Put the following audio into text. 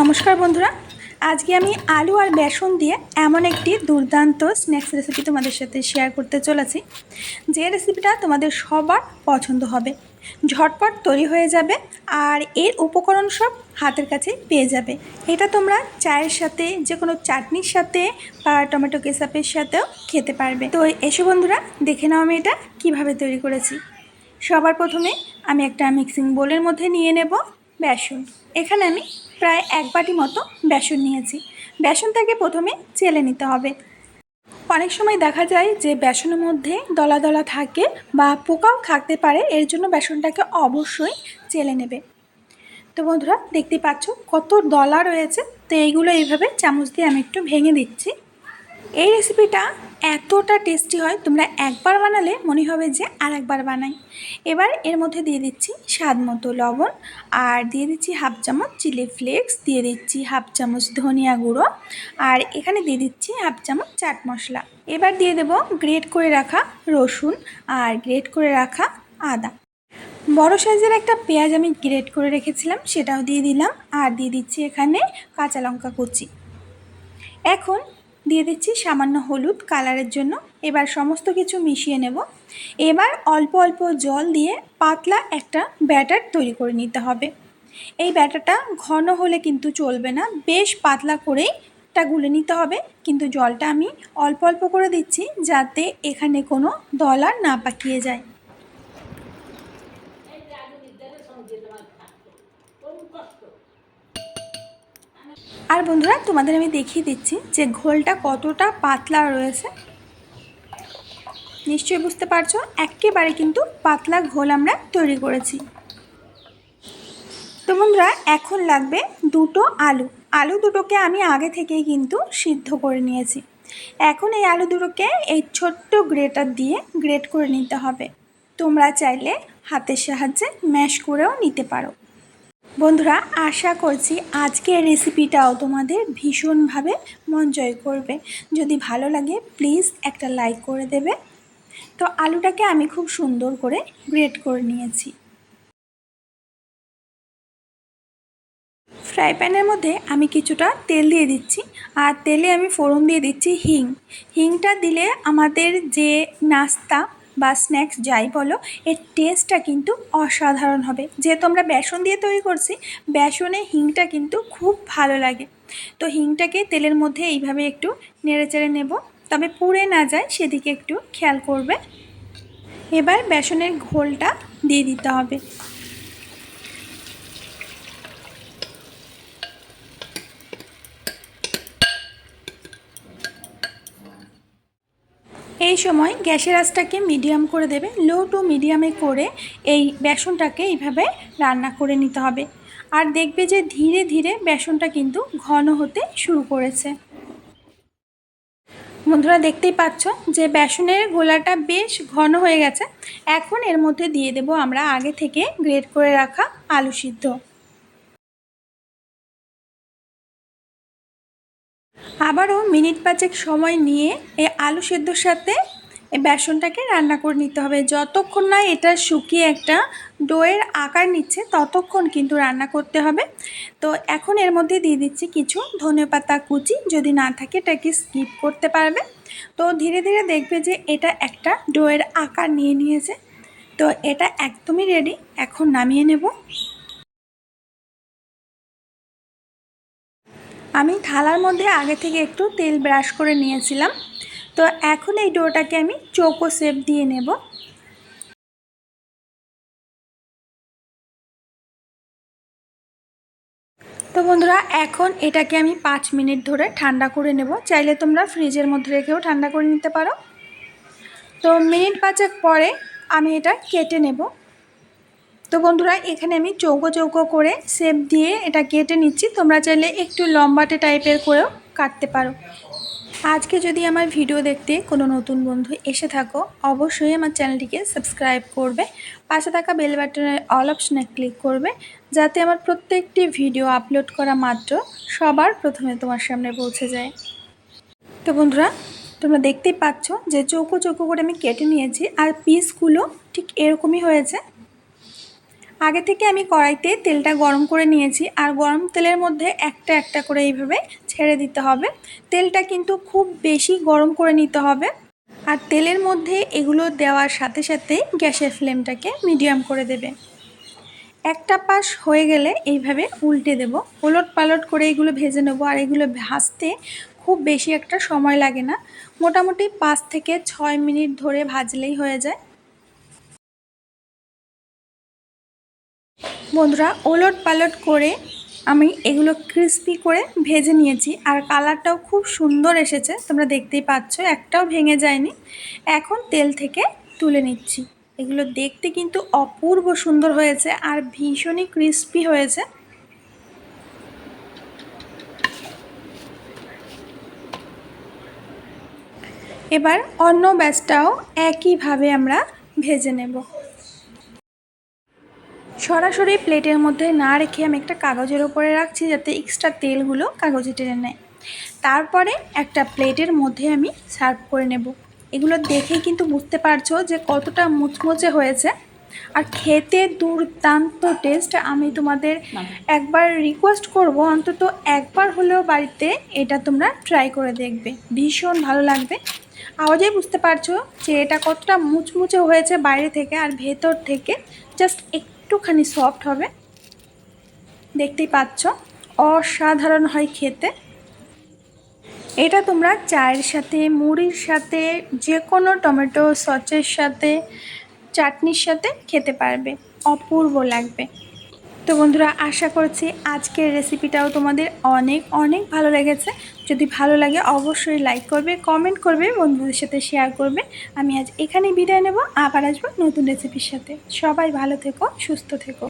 নমস্কার বন্ধুরা। আজকে আমি আলু আর বেসন দিয়ে এমন একটি দুর্দান্ত স্ন্যাক্স রেসিপি তোমাদের সাথে শেয়ার করতে চলেছি। যে রেসিপিটা তোমাদের সবার পছন্দ হবে। ঝটপট তৈরি হয়ে যাবে আর এর উপকরণ সব হাতের কাছে পেয়ে যাবে। এটা তোমরা চায়ের সাথে যে কোনো চাটনির সাথে বা টমেটো কেচাপের সাথেও খেতে পারবে। তো এসো বন্ধুরা, দেখে নাও আমি এটা কীভাবে তৈরি করেছি। সবার প্রথমে আমি একটা মিক্সিং বোলের মধ্যে নিয়ে নেব। বেসন। এখানে আমি প্রায় এক বাটি মতো বেসন নিয়েছি। বেসনটাকে প্রথমে চেলে নিতে হবে। অনেক সময় দেখা যায় যে বেসনের মধ্যে দলা দলা থাকে বা পোকাও থাকতে পারে, এর জন্য বেসনটাকে অবশ্যই চেলে নেবে। তো বন্ধুরা, দেখতে পাচ্ছ কত দলা রয়েছে। তো এইগুলো এইভাবে চামচ দিয়ে আমি একটু ভেঙে দিচ্ছি। এই রেসিপিটা এতটা টেস্টি হয়, তোমরা একবার বানালে মনে হবে যে আর একবার বানাই। এবার এর মধ্যে দিয়ে দিচ্ছি স্বাদ মতো লবণ আর দিয়ে দিচ্ছি হাফ চামচ চিলি ফ্লেক্স, দিয়ে দিচ্ছি হাফ চামচ ধনিয়া গুঁড়ো আর এখানে দিয়ে দিচ্ছি হাফ চামচ চাট মশলা। এবার দিয়ে দেব গ্রেট করে রাখা রসুন আর গ্রেট করে রাখা আদা। বড় সাইজের একটা পেঁয়াজ আমি গ্রেট করে রেখেছিলাম, সেটাও দিয়ে দিলাম আর দিয়ে দিচ্ছি এখানে কাঁচা লঙ্কা কুচি। এখন দিয়ে দিচ্ছি সামান্য হলুদ কালারের জন্য। এবার সমস্ত কিছু মিশিয়ে নেব। এবার অল্প অল্প জল দিয়ে পাতলা একটা ব্যাটার তৈরি করে নিতে হবে। এই ব্যাটারটা ঘন হলে কিন্তু চলবে না। বেশ পাতলা করেই টা গুলে নিতে হবে। কিন্তু জলটা আমি অল্প অল্প করে দিচ্ছি যাতে এখানে কোনো দলা না পাকিয়ে যায়। আর বন্ধুরা, তোমাদের আমি দেখিয়ে দিচ্ছি যে ঘোলটা কতটা পাতলা রয়েছে। নিশ্চয়ই বুঝতে পারছ, একেবারে কিন্তু পাতলা ঘোল আমরা তৈরি করেছি। তো বন্ধুরা, এখন লাগবে দুটো আলু। আলু দুটোকে আমি আগে থেকেই কিন্তু সিদ্ধ করে নিয়েছি। এখন এই আলু দুটোকে এই ছোট্ট গ্রেটার দিয়ে গ্রেট করে নিতে হবে। তোমরা চাইলে হাতের সাহায্যে ম্যাশ করেও নিতে পারো। বন্ধুরা, আশা করছি আজকের রেসিপিটাও তোমাদের ভীষণভাবে মন জয় করবে। যদি ভালো লাগে প্লিজ একটা লাইক করে দেবে। তো আলুটাকে আমি খুব সুন্দর করে গ্রেট করে নিয়েছি। ফ্রাই প্যানের মধ্যে আমি কিছুটা তেল দিয়ে দিচ্ছি। আর তেলে আমি ফোড়ন দিয়ে দিচ্ছি হিং। হিংটা দিলে আমাদের যে নাস্তা বা স্ন্যাক্স যাই বলো, এর টেস্টটা কিন্তু অসাধারণ হবে। যেহেতু আমরা বেসন দিয়ে তৈরি করছি, বেসনে হিংটা কিন্তু খুব ভালো লাগে। তো হিংটাকে তেলের মধ্যে এইভাবে একটু নেড়েচেড়ে নেব। তবে পুড়ে না যায়, সেদিকে একটু খেয়াল করবে। এবার বেসনের ঘোলটা দিয়ে দিতে হবে। এই সময় গ্যাসের আঁচটাকে মিডিয়াম করে দেবে। লো টু মিডিয়ামে করে এই বেসনটাকে এইভাবে রান্না করে নিতে হবে। আর দেখবে যে ধীরে ধীরে বেসনটা কিন্তু ঘন হতে শুরু করেছে। বন্ধুরা দেখতেই পাচ্ছ যে বেসনের গোলাটা বেশ ঘন হয়ে গেছে। এখন এর মধ্যে দিয়ে দেব আমরা আগে থেকে গ্রেট করে রাখা আলু সিদ্ধ। আবারও মিনিট পাঁচেক সময় নিয়ে এই আলু সেদ্ধর সাথে এই বেসনটাকে রান্না করে নিতে হবে। যতক্ষণ না এটা শুকিয়ে একটা ডোয়ের আকার নিচ্ছে, ততক্ষণ কিন্তু রান্না করতে হবে। তো এখন এর মধ্যে দিয়ে দিচ্ছি কিছু ধনে পাতা কুচি, যদি না থাকে এটাকে স্কিপ করতে পারবে। তো ধীরে ধীরে দেখবে যে এটা একটা ডোয়ের আকার নিয়ে নিয়েছে। তো এটা একদমই রেডি এখন নামিয়ে নেব। আমি থালার মধ্যে আগে থেকে একটু তেল ব্রাশ করে নিয়েছিলাম। তো এখন এই ডোটাকে আমি চৌকো শেপ দিয়ে নেব। তো বন্ধুরা, এখন এটাকে আমি পাঁচ মিনিট ধরে ঠান্ডা করে নেব। চাইলে তোমরা ফ্রিজের মধ্যে রেখেও ঠান্ডা করে নিতে পারো। তো মিনিট পাঁচেক পরে আমি এটা কেটে নেব। তো বন্ধুরা, এখানে আমি চৌকো চৌকো করে শেপ দিয়ে এটা কেটে নিচ্ছি। তোমরা চাইলে একটু লম্বাটে টাইপের করেও কাটতে পারো। আজকে যদি আমার ভিডিও দেখতে কোনো নতুন বন্ধু এসে থাকো, অবশ্যই আমার চ্যানেলটিকে সাবস্ক্রাইব করবে। পাশে থাকা বেল বাটনের অল অপশনে ক্লিক করবে, যাতে আমার প্রত্যেকটি ভিডিও আপলোড করা মাত্র সবার প্রথমে তোমার সামনে পৌঁছে যায়। তো বন্ধুরা, তোমরা দেখতেই পাচ্ছ যে চৌকো চৌকো করে আমি কেটে নিয়েছি, আর পিসগুলো ঠিক এরকমই হয়েছে। আগে থেকে আমি কড়াইতে তেলটা গরম করে নিয়েছি আর গরম তেলের মধ্যে একটা একটা করে এইভাবে ছেড়ে দিতে হবে। তেলটা কিন্তু খুব বেশি গরম করে নিতে হবে। আর তেলের মধ্যে এগুলো দেওয়ার সাথে সাথে গ্যাসের ফ্লেমটাকে মিডিয়াম করে দেবে। একটা পাশ হয়ে গেলে এইভাবে উল্টে দেব। ওলট পালট করে এগুলো ভেজে নেব আর এগুলো ভাজতে খুব বেশি একটা সময় লাগে না। মোটামুটি পাঁচ থেকে ছয় মিনিট ধরে ভাজলেই হয়ে যায়। বন্ধুরা ওলট পালট করে আমি এগুলো ক্রিস্পি করে ভেজে নিয়েছি আর কালারটাও খুব সুন্দর এসেছে, তোমরা দেখতেই পাচ্ছ, একটাও ভেঙে যায়নি। এখন তেল থেকে তুলে নিচ্ছি। এগুলো দেখতে কিন্তু অপূর্ব সুন্দর হয়েছে আর ভীষণই ক্রিস্পি হয়েছে। এবার অন্য ব্যাচটাও একইভাবে আমরা ভেজে নেব। সরাসরি প্লেটের মধ্যে না রেখে আমি একটা কাগজের ওপরে রাখছি যাতে এক্সট্রা তেলগুলো কাগজে টেনে নেয়। তারপরে একটা প্লেটের মধ্যে আমি সার্ভ করে নেব। এগুলো দেখেই কিন্তু বুঝতে পারছ যে কতটা মুচমুচে হয়েছে। আর খেতে দুর্দান্ত টেস্ট আমি তোমাদের একবার রিকোয়েস্ট করব অন্তত একবার হলেও বাড়িতে এটা তোমরা ট্রাই করে দেখবে। ভীষণ ভালো লাগবে। আওয়াজেই বুঝতে পারছ যে এটা কতটা মুচমুচে হয়েছে বাইরে থেকে আর ভেতর থেকে। জাস্ট একটুখানি সফট হবে। দেখতেই পাচ্ছ, অসাধারণ হয় খেতে। এটা তোমরা চায়ের সাথে, মুড়ির সাথে যে কোনো টমেটো সচের সাথে, চাটনির সাথে খেতে পারবে। অপূর্ব লাগবে। তো বন্ধুরা, আশা করছি আজকের রেসিপিটাও তোমাদের অনেক অনেক ভালো লেগেছে। যদি ভালো লাগে, অবশ্যই লাইক করবে কমেন্ট করবে, বন্ধুদের সাথে শেয়ার করবে। আমি আজ এখানেই বিদায় নেব, আবার আসব নতুন রেসিপির সাথে। সবাই ভালো থেকো, সুস্থ থেকো।